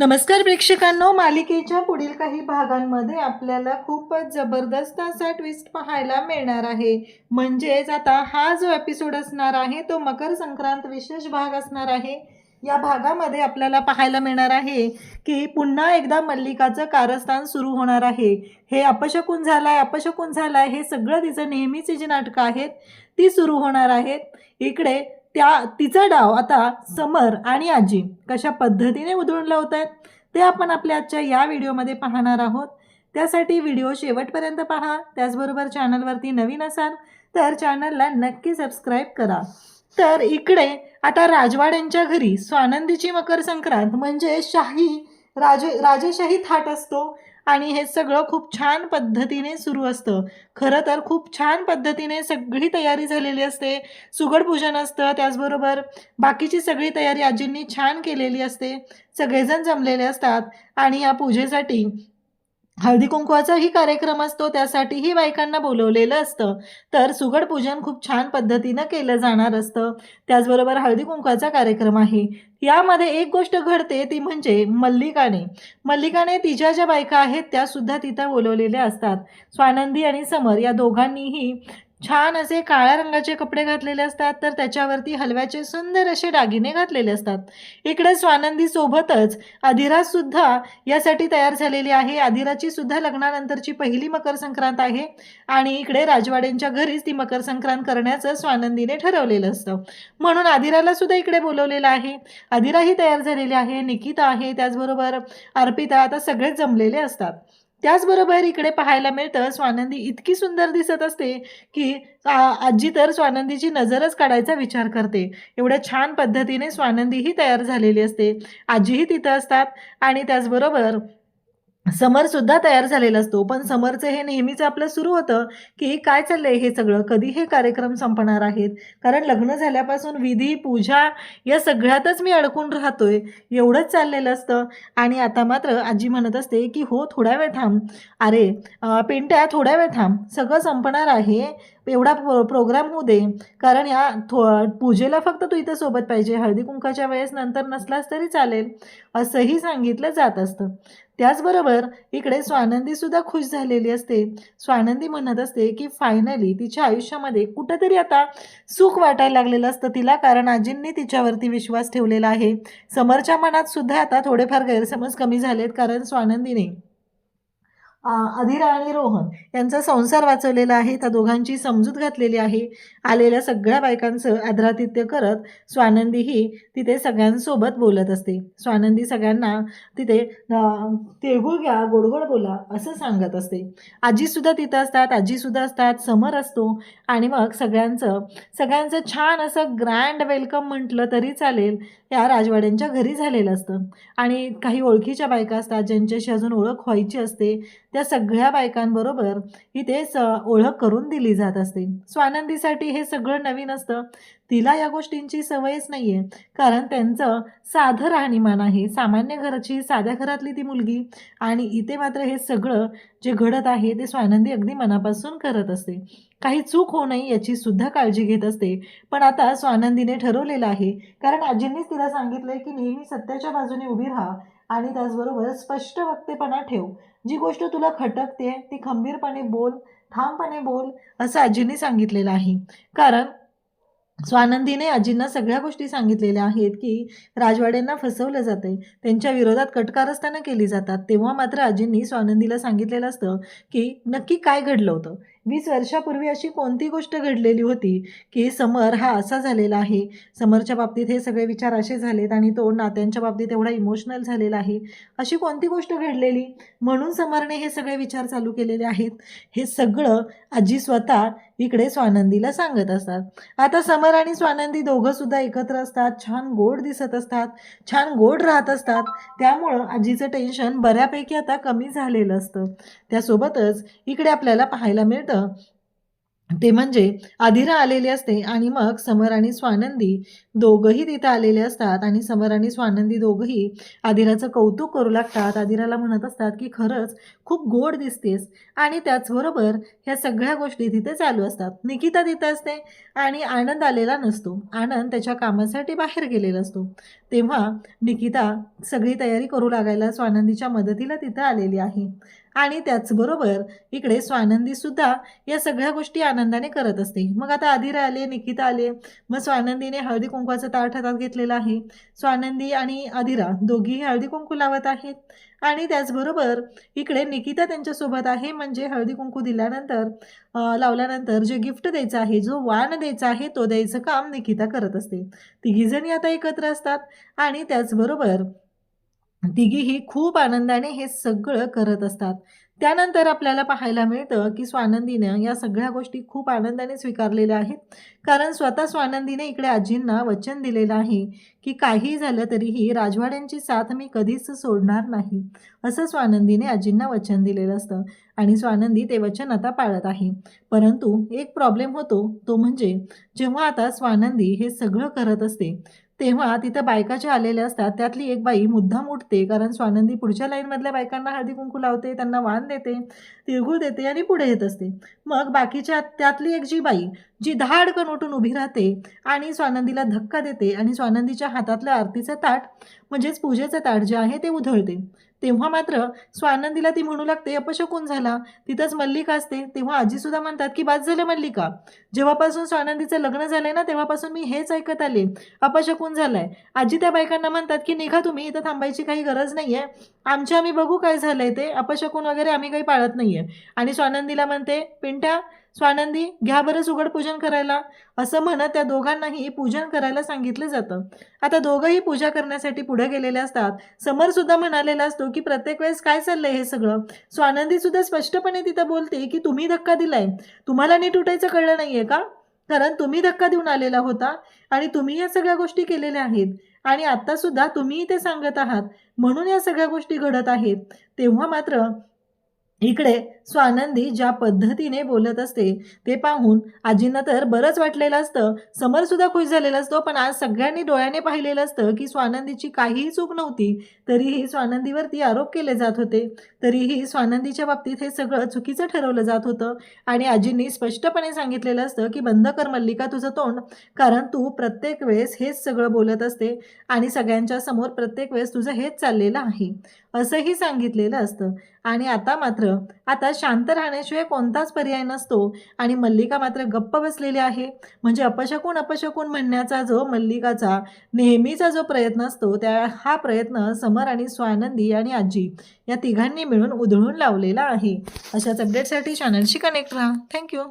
नमस्कार प्रेक्षकांनो मालिकेच्या पुढील काही भागांमध्ये आपल्याला खूपच जबरदस्त असा ट्विस्ट पाहायला मिळणार आहे. म्हणजेच आता हा जो एपिसोड असणार आहे तो मकर संक्रांत विशेष भाग असणार आहे. या भागामध्ये आपल्याला पाहायला मिळणार आहे की पुन्हा एकदा मल्लिकाचं कारस्थान सुरू होणार आहे. हे अपशकून झालाय अपशकून आहे हे सगळं तिचं नेहमीची जी नाटकं आहेत. ती सुरू होणार आहेत. इकडे त्या तिचा डाव आता समर आणि आजी कशा पद्धतीने उधळून लावत आहेत ते आपण आपल्या आजच्या या व्हिडिओमध्ये पाहणार आहोत. त्यासाठी व्हिडिओ शेवटपर्यंत पहा. त्याचबरोबर चॅनलवरती नवीन असाल तर चॅनलला नक्की सबस्क्राईब करा. तर इकडे आता राजवाड्यांच्या घरी स्वानंदीची मकर संक्रांत म्हणजे शाही राजे राजेशाही थाट असतो. आणि हे सगळं खूप छान पद्धतीने सुरू असतं. खरं तर खूप छान पद्धतीने सगळी तयारी झालेली असते. सुगड पूजन असतं त्याचबरोबर बाकीची सगळी तयारी आजींनी छान केलेली असते. सगळेजण जमलेले असतात. आणि या पूजेसाठी हळदी कुंकवाचाही कार्यक्रम असतो त्यासाठीही बायकांना बोलवलेलं असतं. तर सुगड पूजन खूप छान पद्धतीनं केलं जाणार असतं. त्याचबरोबर हळदी कुंकवाचा कार्यक्रम आहे. यामध्ये एक गोष्ट घडते ती म्हणजे मल्लिकाने. मल्लिकाने तिच्या ज्या बायका आहेत त्या सुद्धा तिथं बोलवलेल्या असतात. स्वानंदी आणि समर या दोघांनीही छान असे काळ्या रंगाचे कपडे घातलेले असतात तर त्याच्यावरती हलव्याचे सुंदर असे दागिने घातलेले असतात. इकडे स्वानंदी सोबतच अधिरा सुद्धा यासाठी तयार झालेली आहे. अधिराची सुद्धा लग्नानंतरची पहिली मकर संक्रांत आहे आणि इकडे राजवाड्यांच्या घरीच ती मकर संक्रांत करण्याचं स्वानंदीने ठरवलेलं असतं. म्हणून अधिराला सुद्धा इकडे बोलवलेलं आहे. अधिराही तयार झालेली आहे निकिता आहे त्याचबरोबर अर्पिता आता सगळेच जमलेले असतात. त्याचबरोबर इकडे पाहायला मिळतं स्वानंदी इतकी सुंदर दिसत असते की आजी तर स्वानंदीची नजरच काढायचा विचार करते. एवढ्या छान पद्धतीने स्वानंदीही तयार झालेली असते. आजीही तिथं असतात आणि त्याचबरोबर समर सुद्धा तयार झालेला असतो पण समरचं हे नेहमीच आपलं सुरू होतं की काय चाललंय हे सगळं? कधी हे कार्यक्रम संपणार आहेत? कारण लग्न झाल्यापासून विधी पूजा या सगळ्यातच मी अडकून राहतोय. एवढंच चाललेलं असतं. आणि आता मात्र आजी म्हणत असते की हो थोड्या वेळ थांब. अरे पिंट्या थोड्या वेळ थांब. सगळं संपणार आहे. एवढा प्रो प्रोग्राम होऊ दे. कारण या थो पूजेला फक्त तू इथं सोबत पाहिजे. हळदी कुंकाच्या वेळेस नंतर नसलास तरी चालेल. असंही सांगितलं जात असतं. त्याचबरोबर इकडे स्वानंदीसुद्धा खुश झालेली असते. स्वानंदी म्हणत असते की फायनली तिच्या आयुष्यामध्ये कुठंतरी आता सुख वाटायला लागलेलं असतं तिला. कारण आजींनी तिच्यावरती विश्वास ठेवलेला आहे. समरच्या मनात सुद्धा आता थोडेफार गैरसमज कमी झालेत कारण स्वानंदीने अधिरा आणि रोहन यांचा संसार वाचवलेला आहे त्या दोघांची समजूत घातलेली आहे. आलेल्या सगळ्या बायकांचं आदरातिथ्य करत स्वानंदी ही तिथे सगळ्यांसोबत बोलत असते. स्वानंदी सगळ्यांना तिथे तिळगुळ घ्या गोडगोड बोला असं सांगत असते. आजीसुद्धा तिथं असतात आजीसुद्धा असतात समर असतो आणि मग सगळ्यांचं सगळ्यांचं छान असं ग्रँड वेलकम म्हटलं तरी चालेल या राजवाड्यांच्या घरी झालेलं असतं. आणि काही ओळखीच्या बायका असतात ज्यांच्याशी अजून ओळख व्हायची असते त्या सगळ्या बायकांबरोबर इथे स ओळख करून दिली जात असते. स्वानंदीसाठी हे सगळं नवीन असतं. तिला या गोष्टींची सवयच नाही आहे कारण त्यांचं साधं राहणीमान आहे. सामान्य घराची साध्या घरातली ती मुलगी आणि इथे मात्र हे सगळं जे घडत आहे ते स्वानंदी अगदी मनापासून करत असते. काही चूक होऊ नये याची सुद्धा काळजी घेत असते. पण आता स्वानंदीने ठरवलेलं आहे. कारण आजींनीच तिला सांगितलंय की नेहमी सत्याच्या बाजूने उभी राहा. आणि त्याचबरोबर स्पष्ट वक्तेपणा ठेव. जी गोष्ट तुला खटकते ती खंबीरपणे बोल ठामपणे बोल असं आजींनी सांगितलेलं आहे. कारण स्वानंदीने आजींना सगळ्या गोष्टी सांगितलेल्या आहेत की राजवाड्यांना फसवलं जाते त्यांच्या विरोधात कटकारस्थानं केली जातात. तेव्हा मात्र आजींनी स्वानंदीला सांगितलेलं असतं की नक्की काय घडलं होतं? वीस वर्षापूर्वी अशी कोणती गोष्ट घडलेली होती की समर हा असा झालेला आहे? समरच्या बाबतीत हे सगळे विचार असे झालेत आणि तो नात्यांच्या बाबतीत एवढा इमोशनल झालेला आहे. अशी कोणती गोष्ट घडलेली? म्हणून समरने हे सगळे विचार चालू केलेले आहेत. हे सगळं आजी स्वतः इकडे स्वानंदीला सांगत असतात. आता समर आणि स्वानंदी दोघं सुद्धा एकत्र असतात. छान गोड दिसत असतात. छान गोड राहत असतात. त्यामुळं आजीचं टेन्शन बऱ्यापैकी आता कमी झालेलं असतं. त्यासोबतच इकडे आपल्याला पाहायला मिळतं ते म्हणजे अधिरा आलेली असते आणि मग समर आणि स्वानंदी दोघंही तिथं आलेले असतात आणि समर आणि स्वानंदी दोघंही अधिराचं कौतुक करू लागतात. अधिराला म्हणत असतात की खरंच खूप गोड दिसतेस. आणि त्याचबरोबर ह्या सगळ्या गोष्टी तिथे चालू असतात. निकिता तिथं असते आणि आनंद आलेला नसतो. आनंद त्याच्या कामासाठी बाहेर गेलेला असतो. तेव्हा निकिता सगळी तयारी करू लागायला स्वानंदीच्या मदतीला तिथं आलेली आहे. आणि त्याचबरोबर इकडे स्वानंदीसुद्धा या सगळ्या गोष्टी आनंदाने करत असते. मग आता आदिरा आले निकिता आले. मग स्वानंदीने हळदी कुंकवाचं ताट हातात घेतलेलं आहे. स्वानंदी आणि अधिरा दोघीही हळदी कुंकू लावत आहेत. आणि त्याचबरोबर इकडे निकिता त्यांच्यासोबत आहे म्हणजे हळदी कुंकू दिल्यानंतर लावल्यानंतर जे गिफ्ट द्यायचं आहे जो वाण द्यायचा आहे तो द्यायचं काम निकिता करत असते. तिघीजणी आता एकत्र असतात आणि त्याचबरोबर तिघीही खूप आनंदाने हे सगळं करत असतात. त्यानंतर आपल्याला पाहायला मिळतं की स्वानंदीनं या सगळ्या गोष्टी खूप आनंदाने स्वीकारलेल्या आहेत. कारण स्वतः स्वानंदीने इकडे आजींना वचन दिलेलं आहे की काही झालं तरीही राजवाड्यांची साथ मी कधीच सोडणार नाही. असं स्वानंदीने आजींना वचन दिलेलं असतं आणि स्वानंदी ते वचन आता पाळत आहे. परंतु एक प्रॉब्लेम होतो तो म्हणजे जेव्हा आता स्वानंदी हे सगळं करत असते तेव्हा तिथं बायका ज्या आलेल्या असतात त्यातली एक बाई मुद्दाम उठते कारण स्वानंदी पुढच्या लाईनमधल्या बायकांना हळदी कुंकू लावते त्यांना वाण देते तिळगुळ देते आणि पुढे येत असते. मग बाकीच्या त्यातली एक जी बाई जी धाडकन उठून उभी राहते आणि स्वानंदीला धक्का देते आणि स्वानंदीच्या हातातलं आरतीचं ताट म्हणजेच पूजेचं ताट जे आहे ते उधळते. तेव्हा मात्र स्वानंदीला ती म्हणू लागते अपशकून झाला? तिथंच मल्लिका असते. तेव्हा आजीसुद्धा म्हणतात की बाद झालं मल्लिका. जेव्हापासून स्वानंदीचं लग्न झालंय ना तेव्हापासून मी हेच ऐकत आले. अपशकून झालाय? आजी त्या बायकांना म्हणतात की निघा तुम्ही इथं थांबायची काही गरज नाही आहे आमच्या आम्ही बघू काय झालंय ते. अपशकून वगैरे आम्ही काही पाळत नाही आहे आणि स्वानंदीला म्हणते पिंट्या स्वानंदी घ्या बरं सुगड पूजन करायला. असं म्हणत त्या दोघांनाही पूजन करायला सांगितलं जातं. आता दोघंही पूजा करण्यासाठी पुढे गेलेले असतात. समर सुद्धा म्हणालेला असतो की प्रत्येक वेळेस काय चाललंय हे सगळं? स्वानंदीसुद्धा स्पष्टपणे तिथं बोलते की तुम्ही धक्का दिलाय. तुम्हाला नीट उठायचं कळलं नाही का? कारण तुम्ही धक्का देऊन आलेला होता आणि तुम्ही या सगळ्या गोष्टी केलेल्या आहेत. आणि आत्तासुद्धा तुम्ही ते सांगत आहात. म्हणून या सगळ्या गोष्टी घडत आहेत. तेव्हा मात्र इकडे स्वानंदी ज्या पद्धतीने बोलत असते ते पाहून आजींना तर बरंच वाटलेलं असतं. समरसुद्धा खुश झालेला असतो पण आज सगळ्यांनी डोळ्याने पाहिलेलं असतं की स्वानंदीची काहीही चूक नव्हती तरीही स्वानंदीवरती आरोप केले जात होते. तरीही स्वानंदीच्या बाबतीत हे सगळं चुकीचं ठरवलं जात होतं. आणि आजींनी स्पष्टपणे सांगितलेलं असतं की बंद कर मल्लिका तुझं तोंड कारण तू प्रत्येक वेळेस हेच सगळं बोलत असते आणि सगळ्यांच्या समोर प्रत्येक वेळेस तुझं हेच चाललेलं आहे. असंही सांगितलेलं असतं. आणि आता मात्र आता शांत राहण्याशिवाय कोणताच पर्याय नसतो आणि मल्लिका मात्र गप्प बसलेली आहे. म्हणजे अपशकून अपशकून म्हणण्याचा जो मल्लिकाचा नेहमीचा जो प्रयत्न असतो त्या हा प्रयत्न समर आणि स्वानंदी आणि आजी या तिघांनी मिळून उधळून लावलेला आहे. अशाच अपडेटसाठी चॅनलशी कनेक्ट राहा. थँक्यू